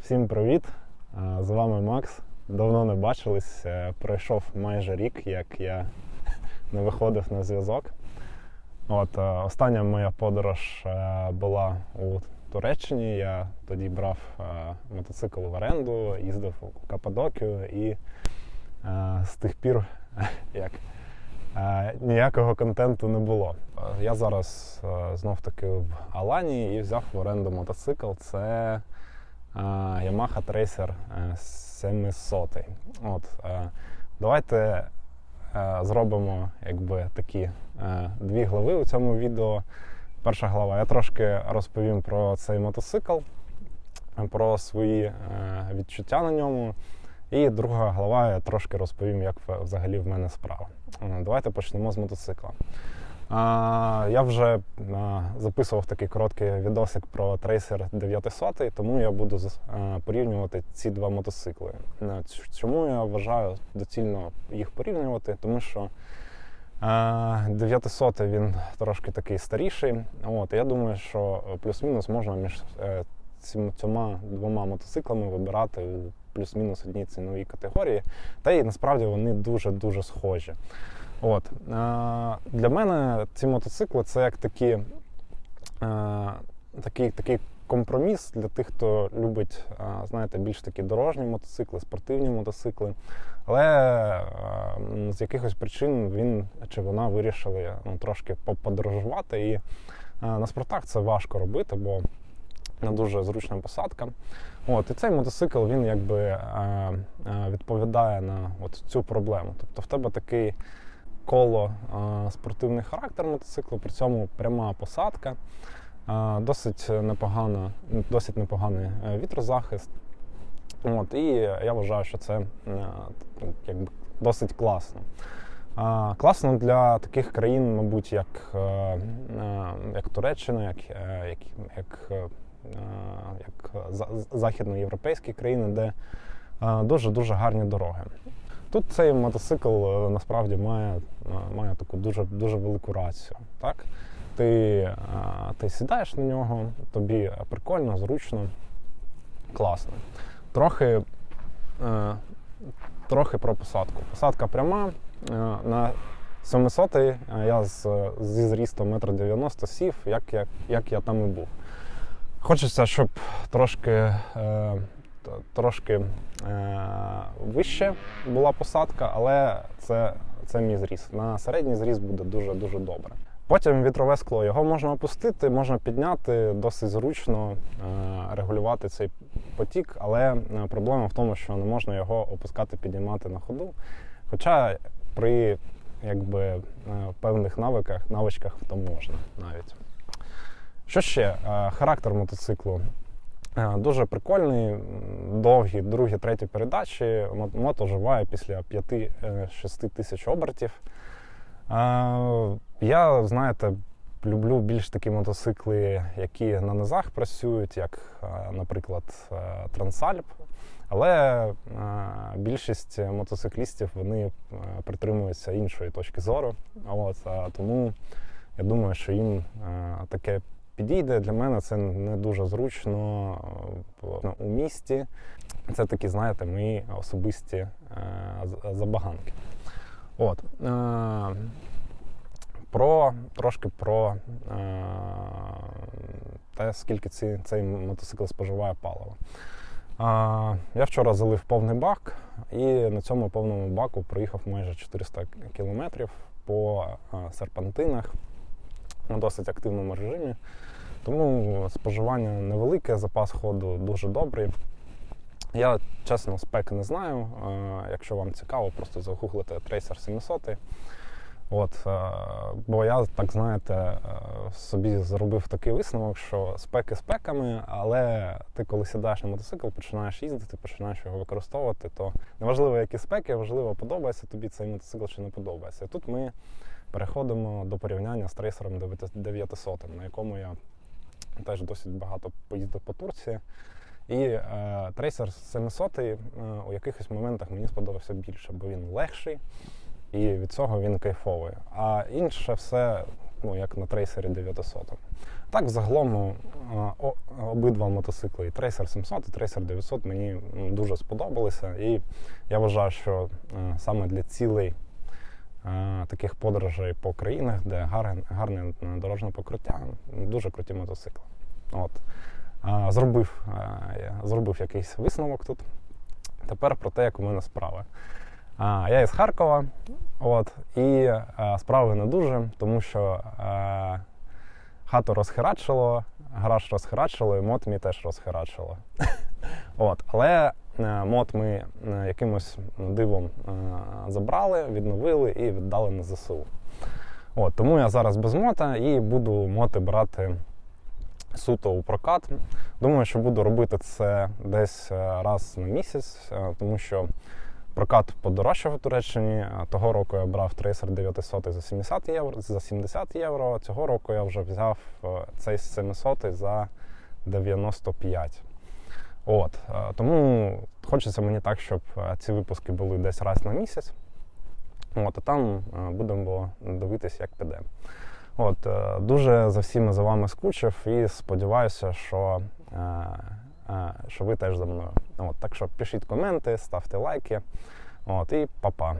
Всім привіт! З вами Макс. Давно не бачились. Е, Пройшов майже рік, як я не виходив на зв'язок. От, е, Остання моя подорож е, була у Туреччині. Я тоді брав мотоцикл в оренду, їздив у Каппадокію і з тих пір як ніякого контенту не було. Я зараз знов таки в Аланії і взяв в оренду мотоцикл. Це Yamaha Tracer е, 700. От, е, давайте е, зробимо якби такі е, дві глави у цьому відео. Перша глава. Я трошки розповім про цей мотоцикл, е, про свої е, відчуття на ньому. І друга глава я трошки розповім, як взагалі в мене справа. Е, Давайте почнемо з мотоцикла. Я вже записував такий короткий відосик про Tracer 900, тому я буду порівнювати ці два мотоцикли. Е, Чому я вважаю доцільно їх порівнювати? Тому що а, 900 він трошки такий старіший. От, я думаю, що плюс-мінус можна між е, цим- цьома двома мотоциклами вибирати у плюс-мінус одній ціновій категорії. Та й насправді вони дуже-дуже схожі. От. Е, для мене ці мотоцикли це як такі, е, такий, такий компроміс для тих, хто любить, е, знаєте, більш такі дорожні мотоцикли, спортивні мотоцикли. Але з якихось причин він чи вона вирішили ну, трошки поподорожувати. І на спортах це важко робити, бо не дуже зручна посадка. От, і цей мотоцикл він якби відповідає на от цю проблему. Тобто в тебе такий коло спортивний характер мотоциклу, при цьому пряма посадка, досить непогана, досить непоганий е, вітрозахист. От, і я вважаю, що це е, якби досить класно. Класно для таких країн, мабуть, як, е, як Туреччина, як, як, як, як західноєвропейські країни, де дуже-дуже гарні дороги. Тут цей мотоцикл е, насправді має, е, має таку дуже, дуже велику рацію. Так? Ти, е, ти сідаєш на нього, тобі прикольно, зручно, класно. Трохи, трохи про посадку. Посадка пряма. На 700 е, я з, зі зрістом 1,90 м сів, як, як, як я там і був. Хочеться, щоб трошки, трошки е, вище була посадка, але це, це мій зріст. На середній зріст буде дуже-дуже добре. Потім вітрове скло. Його можна опустити, можна підняти, досить зручно е, регулювати цей потік, але е, проблема в тому, що не можна його опускати, піднімати на ходу. Хоча при якби, е, певних навиках, навичках то можна навіть. Що ще? Характер мотоциклу. Е, Дуже прикольний, довгі, другі, треті передачі. Мото живає після 5-6 тисяч обертів. Е, Я, знаєте, люблю більш такі мотоцикли, які на низах працюють, як, е, наприклад, е, Трансальп. Але е, більшість мотоциклістів вони е, притримуються іншої точки зору. От, тому я думаю, що їм е, таке підійде. Для мене це не дуже зручно е, у місті. Це такі, знаєте, мої особисті е, забаганки. От. Е, про, трошки про е, те, скільки ці, цей мотоцикл споживає палива. А, я вчора залив повний бак, і на цьому повному баку проїхав майже 400 кілометрів по серпантинах на досить активному режимі. Тому споживання невелике, запас ходу дуже добрий. Я чесно спек не знаю. Якщо вам цікаво, просто загуглите Tracer 700. От, е, бо я, так знаєте, е, собі зробив такий висновок, що спеки спеками, але ти, коли сідаєш на мотоцикл, починаєш їздити, починаєш його використовувати, то неважливо, які спеки, важливо, подобається тобі цей мотоцикл чи не подобається. І тут ми переходимо до порівняння з трейсером 900, на якому я теж досить багато поїздив по Турції. І е, трейсер 700 е, у якихось моментах мені сподобався більше, бо він легший і від цього він кайфовий. А інше все ну, як на трейсері 900. Так, взагалом е, обидва мотоцикли, і Tracer 700, і Tracer 900 мені дуже сподобалися. І я вважаю, що е, саме для цілей е, таких подорожей по країнах, де гарне, гарне е, дорожнє покриття, дуже круті мотоцикли. От. Зробив, е, зробив якийсь висновок тут. Тепер про те, як у мене справи. А, я із Харкова, от, і е, справи не дуже, тому що е, хату розхерачило, гараж розхерачило, і мод мій теж розхерачило. От, але е, мод ми якимось дивом забрали, відновили і віддали на ЗСУ. От, тому я зараз без мота і буду моти брати суто у прокат. Думаю, що буду робити це десь раз на місяць, тому що прокат подорожчав у Туреччині. Того року я брав Tracer 900 за 70 євро. За 70 євро. Цього року я вже взяв е, цей 700 за 95. От, е, тому хочеться мені так, щоб е, ці випуски були десь раз на місяць. От, а там будемо дивитися, як піде. От, дуже за всіма за вами скучив і сподіваюся, що, що ви теж за мною. От, так що пишіть коменти, ставте лайки. От, і па-па.